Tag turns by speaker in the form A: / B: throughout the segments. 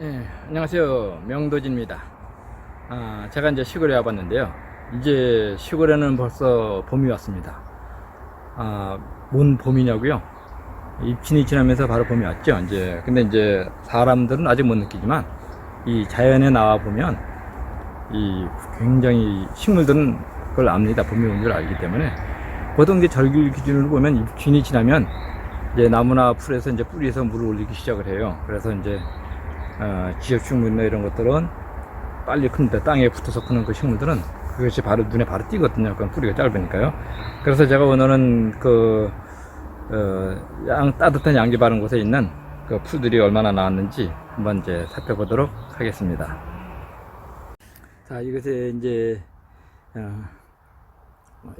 A: 예, 안녕하세요. 명도진입니다. 아, 제가 이제 시골에 와봤는데요. 이제 시골에는 벌써 봄이 왔습니다. 아, 뭔 봄이냐고요? 입춘이 지나면서 바로 봄이 왔죠. 이제 근데 이제 사람들은 아직 못 느끼지만 이 자연에 나와 보면 이 굉장히 식물들은 그걸 압니다. 봄이 온 줄 알기 때문에 보통 이제 절기 기준으로 보면 입춘이 지나면 이제 나무나 풀에서 이제 뿌리에서 물을 올리기 시작을 해요. 그래서 이제 어, 지역식물이나 이런 것들은 빨리 큽니다. 땅에 붙어서 크는 그 식물들은 그것이 바로 눈에 바로 띄거든요. 그건 뿌리가 짧으니까요. 그래서 제가 오늘은 그, 어, 양, 따뜻한 양지 바른 곳에 있는 그 풀들이 얼마나 나왔는지 한번 이제 살펴보도록 하겠습니다. 자, 이것에 이제, 어,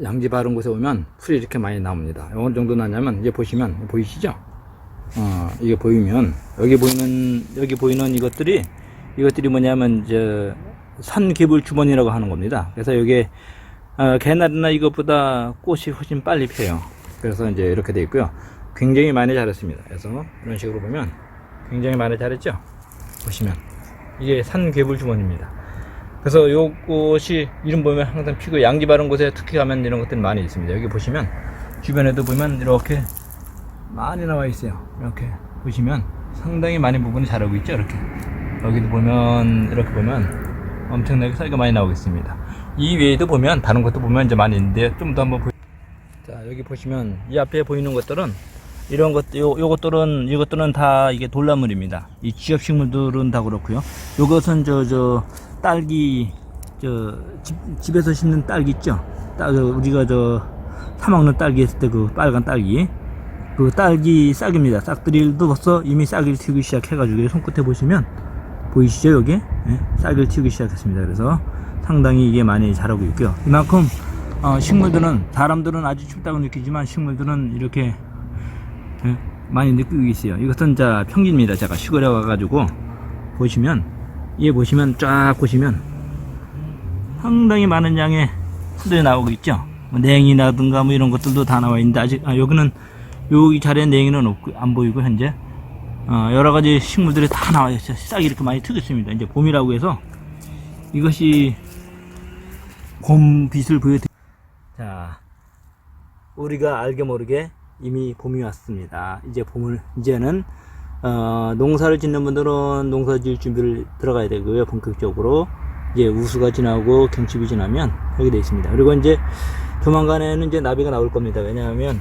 A: 양지 바른 곳에 오면 풀이 이렇게 많이 나옵니다. 어느 정도 나냐면, 이제 보시면, 보이시죠? 어, 이게 보이면 여기 보이는 여기 보이는 이것들이 이것들이 뭐냐면 이제 산개불 주머니라고 하는 겁니다. 그래서 여기에 어, 개나리나 이것보다 꽃이 훨씬 빨리 펴요. 그래서 이제 이렇게 돼 있고요. 굉장히 많이 자랐습니다. 그래서 이런 식으로 보면 굉장히 많이 자랐죠. 보시면 이게 산개불 주머니입니다. 그래서 요것이 이름 보면 항상 피고 양지 바른 곳에 특히 가면 이런 것들이 많이 있습니다. 여기 보시면 주변에도 보면 이렇게 많이 나와 있어요. 이렇게 보시면 상당히 많은 부분이 자라고 있죠. 이렇게 여기도 보면 이렇게 보면 엄청나게 사이가 많이 나오고 있습니다. 이 외에도 보면 다른 것도 보면 이제 많이 있는데 좀 더 한번 보. 자 여기 보시면 이 앞에 보이는 것들은 이런 것, 요, 요것들은, 이것들은 다 이게 돌나물입니다. 이 지엽식물들은 다 그렇고요. 요것은 저, 저, 딸기, 저, 집, 집에서 심는 딸기 있죠? 딸, 저, 우리가 저, 사먹는 딸기 했을 때 그 빨간 딸기. 그 딸기 싹입니다. 싹들이도 벌써 이미 싹을 튀기 시작해가지고 손끝에 보시면 보이시죠 여기 예, 싹을 튀기 시작했습니다. 그래서 상당히 이게 많이 자라고 있고요. 이만큼 어, 식물들은 사람들은 아주 춥다고 느끼지만 식물들은 이렇게 예, 많이 느끼고 있어요. 이것은 자 평지입니다. 제가 시골에 와가지고 보시면 얘 보시면 쫙 보시면 상당히 많은 양의 풀들이 나오고 있죠. 뭐 냉이라든가 뭐 이런 것들도 다 나와 있는데 아직 아, 여기는 여기 자리에 냉이는 없고 안 보이고 현재 어, 여러 가지 식물들이 다 나와 있어요. 싹이 이렇게 많이 트고 있습니다. 이제 봄이라고 해서 이것이 봄 빛을 보여드. 자, 우리가 알게 모르게 이미 봄이 왔습니다. 이제 봄을 이제는 어, 농사를 짓는 분들은 농사 지을 준비를 들어가야 되고요. 본격적으로 이제 우수가 지나고 경칩이 지나면 하게 되어 있습니다. 그리고 이제 조만간에는 이제 나비가 나올 겁니다. 왜냐하면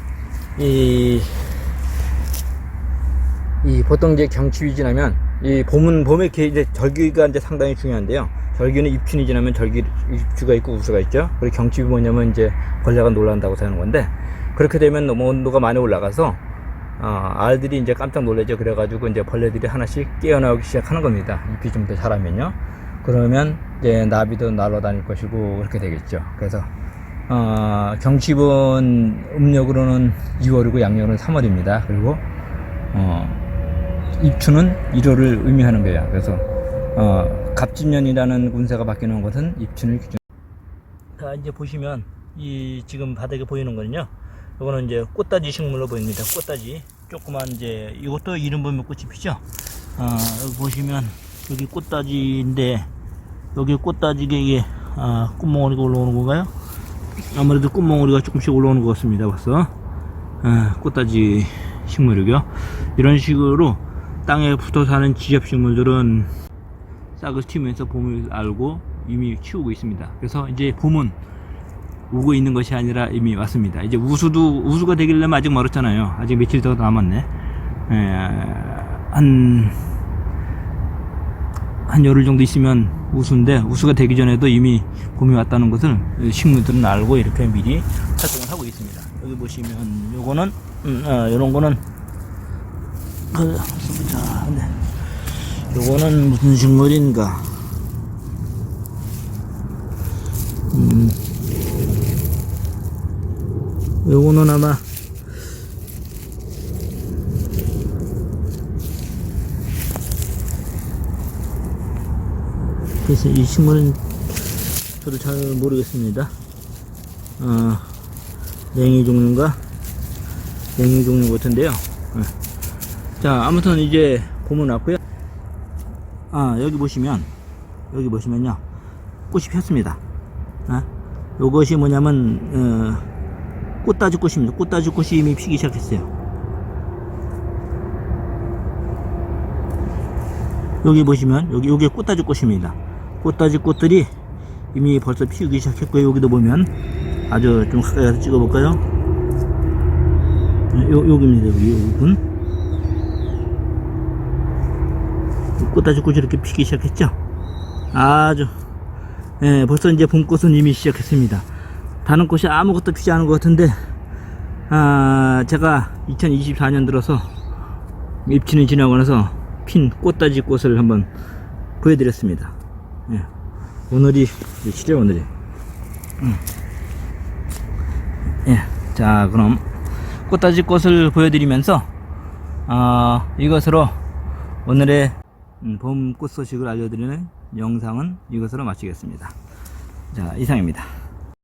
A: 이, 이 보통 이제 경칩이 지나면 이 봄은 봄에 게- 이제 절기가 이제 상당히 중요한데요. 절기는 입춘이 지나면 절기 입주가 있고 우수가 있죠. 그리고 경칩이 뭐냐면 이제 벌레가 놀란다고 하는 건데 그렇게 되면 너무 온도가 많이 올라가서 어, 알들이 이제 깜짝 놀라죠. 그래가지고 이제 벌레들이 하나씩 깨어나오기 시작하는 겁니다. 잎이 좀 더 자라면요. 그러면 이제 나비도 날아다닐 것이고 그렇게 되겠죠. 그래서 어, 경칩은 음력으로는 2월이고 양력으로는 3월입니다. 그리고 어, 입추는 1월을 의미하는 거예요. 그래서 어, 갑진년이라는 운세가 바뀌는 것은 입춘을 기준. 자 이제 보시면 이 지금 바닥에 보이는 거는요. 이거는 이제 꽃다지 식물로 보입니다. 꽃다지 조그만 이제 이것도 이름 보면 꽃이 피죠. 아 여기 보시면 여기 꽃다지인데 여기 꽃다지게 이게 아, 꽃몽어리가 올라오는 건가요? 아무래도 꽃몽어리가 조금씩 올라오는 것 같습니다. 벌써 아, 꽃다지 식물이고요. 이런 식으로 땅에 붙어 사는 지엽 식물들은 싹을 튀면서 봄을 알고 이미 키우고 있습니다. 그래서 이제 봄은 오고 있는 것이 아니라 이미 왔습니다. 이제 우수도 우수가 되기려면 아직 멀었잖아요. 아직 며칠 더 남았네. 에, 한, 한 열흘 정도 있으면 우수인데 우수가 되기 전에도 이미 봄이 왔다는 것을 식물들은 알고 이렇게 미리 활동을 하고 있습니다. 여기 보시면 요거는 음, 아, 요런 거는 그, 자, 네. 요거는 무슨 식물인가? 음, 요거는 아마 그래서 이 식물은 저도 잘 모르겠습니다. 어, 냉이 종류인가? 냉이 종류 같은데요. 어. 자, 아무튼 이제 봄은 왔고요.
B: 아, 여기 보시면, 여기 보시면요. 꽃이 폈습니다. 아, 요것이 뭐냐면, 어, 꽃다주 꽃입니다. 꽃다주 꽃이 이미 피기 시작했어요. 여기 보시면, 여기, 요게 꽃다주 꽃입니다. 꽃다주 꽃들이 이미 벌써 피우기 시작했고요. 여기도 보면, 아주 좀 가까이 가서 찍어볼까요? 네, 요, 여기입니다. 여기, 요 부분. 꽃다주 꽃이 이렇게 피기 시작했죠? 아주, 예, 벌써 이제 봄꽃은 이미 시작했습니다. 다른 꽃이 아무것도 피지 않은 것 같은데, 아, 제가 2024년 들어서 입춘이 지나고 나서 핀 꽃다지 꽃을 한번 보여드렸습니다. 예. 오늘이 며칠이 오늘이. 음. 예. 자, 그럼 꽃다지 꽃을 보여드리면서, 아, 이것으로 오늘의 음, 봄꽃 소식을 알려드리는 영상은 이것으로 마치겠습니다. 자, 이상입니다.